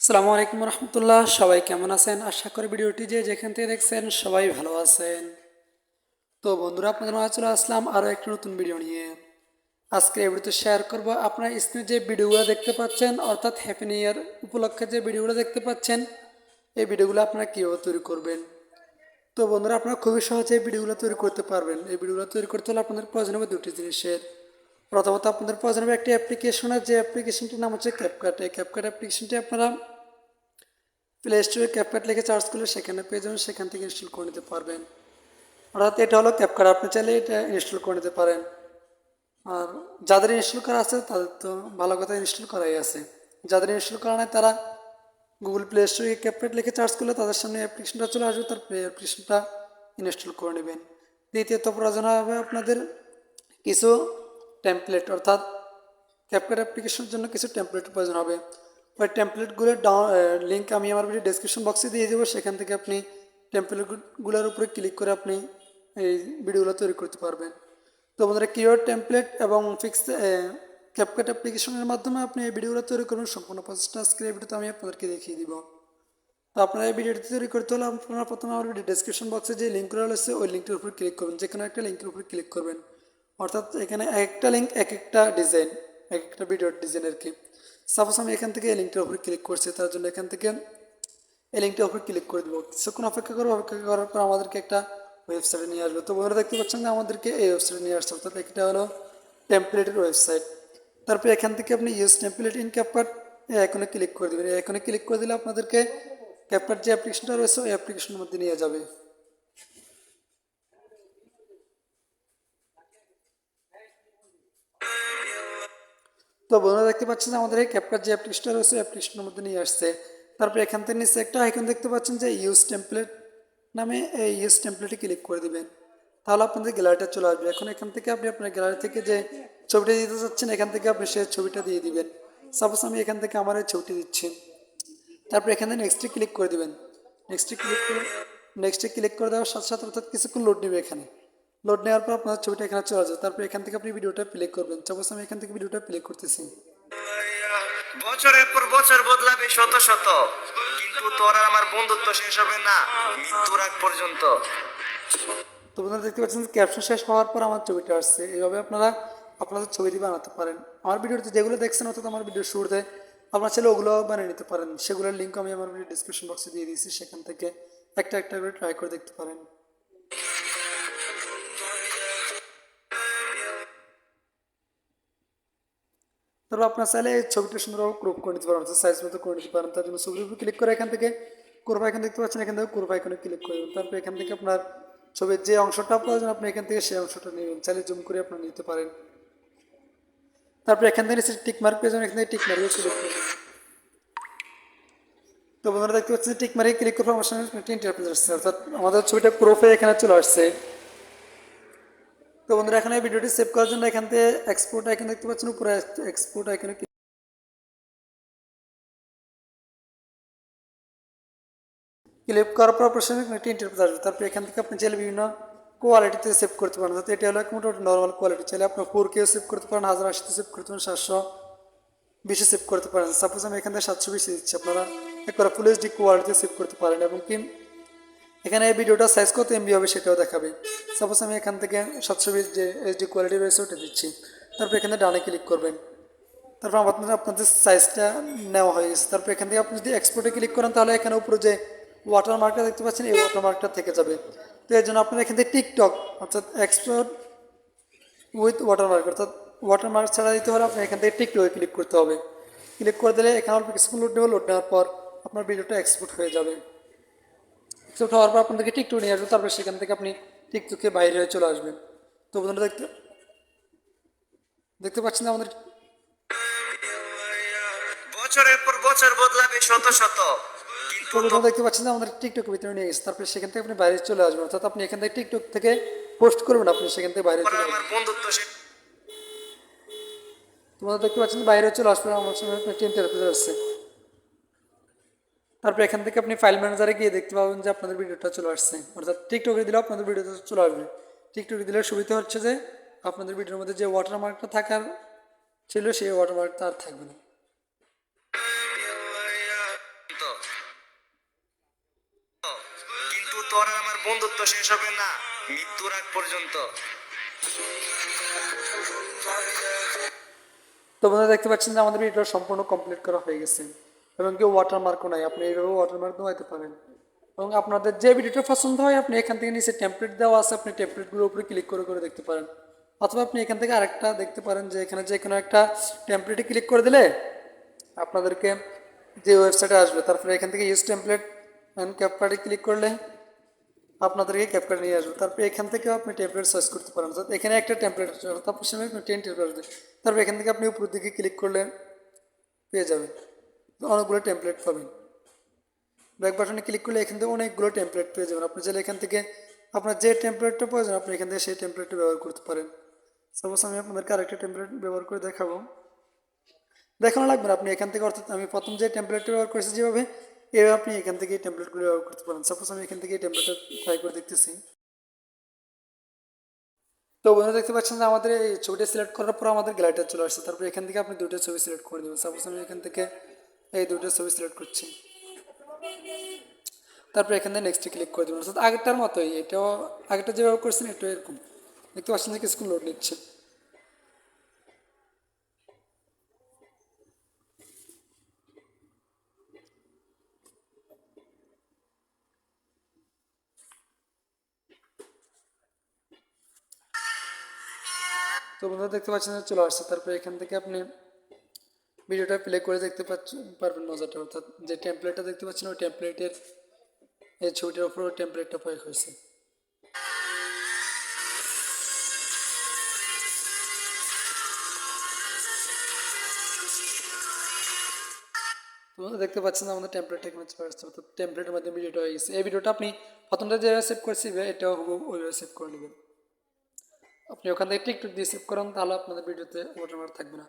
আসসালামু আলাইকুম রহমতুল্লাহ। সবাই কেমন আছেন? আশা করি ভিডিওটি যে যেখান থেকে দেখছেন সবাই ভালো আছেন। তো বন্ধুরা, আপনাদের মাঝে চলে আসলাম আরও একটি নতুন ভিডিও নিয়ে। আজকে এই ভিডিওতে শেয়ার করব আপনার স্ক্রিনে যে ভিডিওগুলো দেখতে পাচ্ছেন, অর্থাৎ হ্যাপি নিউ ইয়ার উপলক্ষে যে ভিডিওগুলো দেখতে পাচ্ছেন, এই ভিডিওগুলো আপনারা কীভাবে তৈরি করবেন? তো বন্ধুরা, আপনারা খুবই সহজে এই ভিডিওগুলো তৈরি করতে পারবেন। এই ভিডিওগুলো তৈরি করতে হলে আপনাদের প্রয়োজন হবে দুটি জিনিসের। প্রথমত, আপনাদের প্রয়োজন হবে একটি অ্যাপ্লিকেশনের যে অ্যাপ্লিকেশনটির নাম হচ্ছে ক্যাপকাট এই ক্যাপকাট অ্যাপ্লিকেশনটি আপনারা প্লে স্টোরে ক্যাপকাট লিখে চার্জ করলে সেখানে পেয়ে যাবেন, সেখান থেকে ইনস্টল করে নিতে পারবেন। অর্থাৎ এটা হলো ক্যাপকাট আপনি চাইলে এটা ইনস্টল করে নিতে পারেন। আর যাদের ইনস্টল করা আছে, তাদের তো ভালো কথা ইনস্টল করাই আছে। যাদের ইনস্টল করা নাই, তারা গুগল প্লে স্টোরে ক্যাপকাট লিখে চার্জ করলে তাদের সামনে অ্যাপ্লিকেশনটা চলে আসবে, তার অ্যাপ্লিকেশনটা ইনস্টল করে নেবেন। দ্বিতীয়ত প্রয়োজন হবে আপনাদের কিছু টেমপ্লেট অর্থাৎ ক্যাপকাট অ্যাপ্লিকেশনের জন্য কিছু টেমপ্লেট প্রয়োজন হবে। ওই টেমপ্লেটগুলোর ডাউন লিঙ্ক আমি আমার ভিডিও ডেসক্রিপশন বক্সে দিয়ে দেবো। সেখান থেকে আপনি টেমপ্লেটগুলোর উপরে ক্লিক করে আপনি এই ভিডিওগুলো তৈরি করতে পারবেন। তো বন্ধুরা কিওয়ার্ড টেমপ্লেট এবং ফিক্স ক্যাপকাট অ্যাপ্লিকেশনের মাধ্যমে আপনি এই ভিডিওগুলো তৈরি করবেন সম্পূর্ণ প্রসেসটা আজকের এই ভিডিওতে আমি আপনাদেরকে দেখিয়ে দিব। তো আপনারা এই ভিডিওটি তৈরি করতে হলে আপনারা প্রথমে আমার ভিডিও ডেসক্রিপশন বক্সে যে লিঙ্কগুলো রয়েছে, ওই লিঙ্কটির উপর ক্লিক করবেন। যে কোনো একটা লিঙ্কের উপর ক্লিক করবেন। অর্থাৎ এখানে এক একটা লিঙ্ক এক একটা ডিজাইন এক একটা ভিডিওর ডিজাইন আর কি। সাপোজ আমি এখান থেকে এই লিঙ্কটার উপরে ক্লিক করছি, তার জন্য এখান থেকে এই লিঙ্কটার উপরে ক্লিক করে দেবো। কিছুক্ষণ অপেক্ষা করব, অপেক্ষা করার পর আমাদেরকে একটা ওয়েবসাইটে নিয়ে আসবে। তো বন্ধুরা দেখতে পাচ্ছেন যে আমাদেরকে এই ওয়েবসাইটে নিয়ে আসছে, অর্থাৎ এটা হলো টেমপ্লেটের ওয়েবসাইট তারপরে এখান থেকে আপনি ইউজ টেমপ্লেট ইন ক্যাপকাট এই আইকনে ক্লিক করে দেবেন। আইকনে ক্লিক করে দিলে আপনাদেরকে ক্যাপকাট যে অ্যাপ্লিকেশনটা রয়েছে, ওই অ্যাপ্লিকেশনের মধ্যে নিয়ে যাবে। তো বন্ধুরা দেখতে পাচ্ছেন যে আমাদের এই ক্যাপকাট যে অ্যাপ্লিকেশনটা রয়েছে অ্যাপ্লিকেশনের মধ্যে নিয়ে আসছে। তারপরে এখান থেকে নিচে একটা আইকন দেখতে পাচ্ছেন যে ইউজ টেমপ্লেট নামে এই ইউজ টেমপ্লেটে ক্লিক করে দিবেন। তাহলে আপনাদের গ্যালারিটা চলে আসবে। এখন এখান থেকে আপনি আপনার গ্যালারি থেকে যে ছবিটা দিতে চাচ্ছেন, এখান থেকে আপনি সেই ছবিটা দিয়ে দিবেন। সাপোজ আমি এখান থেকে আমার এই ছবিটি দিচ্ছি। তারপরে এখানে নেক্সটে ক্লিক করে দিবেন। নেক্সটে ক্লিক করে নেক্সটে ক্লিক করে দেওয়ার সাথে সাথে অর্থাৎ কিছুক্ষণ লোড নেবে এখানে। লোড নেওয়ার পর আপনার ছবিটা এখানে চলে আসবে। তারপর এখান থেকে আপনি ভিডিওটা প্লে করবেন। সাপোজ আমি এখান থেকে ভিডিওটা প্লে করতেছি। বছরের পর বছর বদলাবে শত শত। কিন্তু তোর আর আমার বন্ধুত্ব শেষ হবে না মৃত্যুর আগ পর্যন্ত। তো বন্ধুরা দেখতে পাচ্ছেন ক্যাপশন শেষ হওয়ার পর আমার ছবিটা আসছে। এইভাবে আপনারা আপনাদের ছবিটি বানাতে পারেন। আমার ভিডিওতে যেগুলো দেখছেন অর্থাৎ আমার ভিডিও শুরুতে আপনার ছেলে ওগুলো বানিয়ে নিতে পারেন। সেগুলোর লিঙ্ক আমি আমার ভিডিও ডিসক্রিপশন বক্সে দিয়ে দিয়েছি। সেখান থেকে একটা একটা করে ট্রাই করে দেখতে পারেন। তারপর আপনার চাইলে এই ছবিটা সুন্দরভাবে ক্রপ করে নিতে পারেন সাইজ মতো করে নিতে পারেন। তার জন্য ছবির উপর ক্লিক করে এখান থেকে কোরবা এখান দেখতে পাচ্ছেন, এখান থেকে কোরবা এখানে ক্লিক করবেন তারপর এখান থেকে আপনার ছবির যে অংশটা প্রয়োজন, আপনি এখান থেকে সেই অংশটা নেবেন। চাইলে জুম করে আপনার নিতে পারেন। তারপর এখান থেকে নিচে টিক মার্ক পেয়ে যাবেন, এখান থেকে টিক মার্কে ক্লিক করবেন তো বন্ধুরা দেখতে পাচ্ছেন টিক মার্কে ক্লিক করব আমার সামনে অর্থাৎ আমাদের ছবিটা ক্রোপে এখানে চলে আসছে। তো বন্ধুরা, এখানে ভিডিওটি সেভ করার জন্য এখান থেকে এক্সপোর্ট আইকন দেখতে পাচ্ছেন, উপরে এক্সপোর্ট আইকনে ক্লিক করার পর প্রশ্ন একটি ইন্টারপ্রেস আসবে। তারপর এখান থেকে আপনি চাইলে বিভিন্ন কোয়ালিটিতে সেভ করতে পারেন। অর্থাৎ এটা হলো মোটামুটি নর্মাল কোয়ালিটি চাইলে আপনার ফোর কেও সেভ করতে পারেন, হাজার আশিতে সেভ করতে পারেন, সাতশো বিশে সেভ করতে পারেন। সাপোজ আমি এখান থেকে সাতশো বিশে দিচ্ছি, আপনারা একবার ফুল এইচডি কোয়ালিটিতে সেভ করতে পারেন এবং কি এখানে এই ভিডিওটা সাইজ কত এমবি হবে সেটাও দেখাবে। সাপোজ আমি এখান থেকে সাতশো বিশ যে এইচডি কোয়ালিটি রয়েছে ওটা দিচ্ছি। তারপর এখানে ডানে ক্লিক করবেন। তারপর আপনাদের আপনাদের সাইজটা নেওয়া হয়ে গেছে। তারপর এখান থেকে আপনি যদি এক্সপোর্টে ক্লিক করেন তাহলে এখানে উপরে যে ওয়াটার মার্কটা দেখতে পাচ্ছেন, এই ওয়াটার মার্কটা থেকে যাবে। তো এর জন্য আপনার এখান থেকে টিকটক অর্থাৎ এক্সপোর্ট উইথ ওয়াটার মার্ক অর্থাৎ ওয়াটার মার্ক ছাড়া দিতে হলে আপনার এখান থেকে টিকটকে ক্লিক করতে হবে। ক্লিক করে দিলে এখানে অল্প কিছুক্ষণ লোড নেবে লোড নেওয়ার পর আপনার ভিডিওটা এক্সপোর্ট হয়ে যাবে। এক্সপোর্ট হওয়ার পর আপনাদেরকে টিকটক নিয়ে আসবে তারপর সেখান থেকে আপনি টিকটকে বাইরে হয়ে চলে আসবেন। তো বন্ধুরা দেখতে দেখতে পাচ্ছেন আমাদের? বছরের পর বছর বদলাবে শত শত। কিন্তু দেখতে পাচ্ছেন আমাদের ভিতরে নিয়ে গেছে। তারপরে সেখান থেকে আপনি বাইরে চলে আসবেন। অর্থাৎ আপনি এখান থেকে টিকটক থেকে পোস্ট করবেন আপনি সেখান থেকে বাইরে চলে আমার বন্ধুত্ব তোমরা দেখতে পাচ্ছেন বাইরে চলে আমার সঙ্গে আসছে তারপর এখান থেকে আপনি ফাইল ম্যানেজারে গিয়ে দেখতে পাবেন যে আপনাদের ভিডিওটা চলে আসছে। অর্থাৎ টিকটকে দিলেও আপনাদের ভিডিওটা চলে আসবে। টিকটকে দিলে সুবিধা হচ্ছে যে আপনাদের ভিডিওর মধ্যে যে ওয়াটারমার্কটা থাকার ছিল সেই ওয়াটারমার্কটা আর থাকবে না। আমার বন্ধুত্ব শেষ হবে না মৃত্যুর আগ পর্যন্ত। তো বন্ধুরা দেখতে পাচ্ছেন যে আমাদের ভিডিওটা সম্পূর্ণ কমপ্লিট করা হয়ে গেছে। এবং কেউ ওয়াটারমার্কও নাই। আপনি এইভাবে ওয়াটারমার্ক দেওয়াতে পারেন। এবং আপনাদের যে ভিডিওটা পছন্দ হয়, আপনি এখান থেকে নিচে টেমপ্লেট দেওয়া আছে, আপনি টেমপ্লেটগুলোর উপরে ক্লিক করে করে দেখতে পারেন। অথবা আপনি এখান থেকে আরেকটা দেখতে পারেন যে এখানে যে কোনো একটা টেমপ্লেটে ক্লিক করে দিলে আপনাদেরকে যে ওয়েবসাইটে আসবে, তারপরে এখান থেকে ইউজ টেমপ্লেট অ্যান্ড ক্যাপকার্ডে ক্লিক করলে আপনাদেরকে ক্যাপকার্ড নিয়ে আসবে। তারপরে এখান থেকেও আপনি টেমপ্লেট সার্চ করতে পারেন। অর্থাৎ এখানে একটা টেমপ্লেট আছে তারপর আপনি টেন টেমপ্লেট আসবে। তারপর এখান থেকে আপনি উপর দিকে ক্লিক করলে পেয়ে যাবেন। অনেকগুলো টেমপ্লেট পাবেন। ব্যাক বাটনে ক্লিক করলে এখান থেকে অনেকগুলো টেমপ্লেট পেয়ে যাবেন। আপনি চাইলে এখান থেকে আপনার যে টেমপ্লেটটা প্রয়োজন, আপনি এখান থেকে সেই টেমপ্লেটটা ব্যবহার করতে পারেন। সাপোজ আমি আপনাদেরকে আরেকটা টেমপ্লেট ব্যবহার করে দেখাবো। দেখানো লাগবে না, আপনি এখান থেকে অর্থাৎ আমি প্রথম যে টেমপ্লেটটা ব্যবহার করেছি যেভাবে, এভাবে আপনি এখান থেকে টেমপ্লেটগুলো ব্যবহার করতে পারেন। সাপোজ আমি এখান থেকে টেমপ্লেটটা ট্রাই করে দেখতেছি। তো বন্ধুরা, দেখতে পাচ্ছেন যে আমাদের এই ছবিটা সিলেক্ট করার পর আমাদের গ্যালারিটা চলে আসছে। তারপর এখান থেকে আপনি দুটো ছবি সিলেক্ট করে দেবেন। সাপোজ আমি এখান থেকে এই দুটো ছবি সিলেক্ট করছি। তারপর এখান থেকে নেক্সটে ক্লিক করে দেবেন অর্থাৎ আগেরটার মতোই, এটাও আগেরটা যেভাবে করছেন এটাও এরকম। দেখতে পাচ্ছেন যে কিছুক্ষণ লোড নিচ্ছে। তো বন্ধুরা দেখতে পাচ্ছেন চলে আসছে। তারপরে এখান থেকে আপনি ভিডিওটা প্লে করে দেখতে পাচ্ছেন পারবেন মজাটা, অর্থাৎ যে টেমপ্লেটটা দেখতে পাচ্ছেন, ওই টেমপ্লেটের এই ছবিটার উপর ওই টেমপ্লেটটা প্রয়োগ হয়েছে। তো বন্ধুরা দেখতে পাচ্ছেন আমাদের টেমপ্লেট এখানে চলে আসছে, অর্থাৎ টেমপ্লেটের মাধ্যমে ভিডিওটা হয়ে গেছে। এই ভিডিওটা আপনি প্রথমটা যেভাবে সেভ করেছি, এটাও ওইভাবে সেভ করে নেবেন। আপনি ওখান থেকে টিকটক দিয়ে সেভ করেন, তাহলে আপনাদের ভিডিওতে ওয়াটারমার্ক থাকবে না।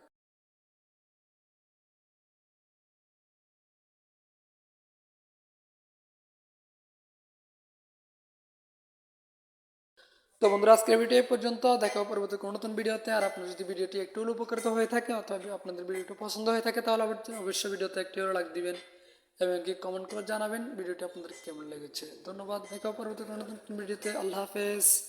তো বন্ধুরা, আজকের ভিডিও পর্যন্ত। দেখা পরবর্তী কোনো নতুন ভিডিওতে। আর আপনার যদি ভিডিওটি একটু উপকৃত হয়ে থাকে, অথবা আপনাদের ভিডিওটি পছন্দ হয়ে থাকে, তাহলে অবশ্যই- অবশ্যই ভিডিওতে একটি লাইক দিবেন এবং কি কমেন্ট করে জানাবেন ভিডিওটি আপনাদের কেমন লেগেছে। ধন্যবাদ। দেখা পরবর্তী কোনো নতুন ভিডিওতে। আল্লাহ হাফেজ।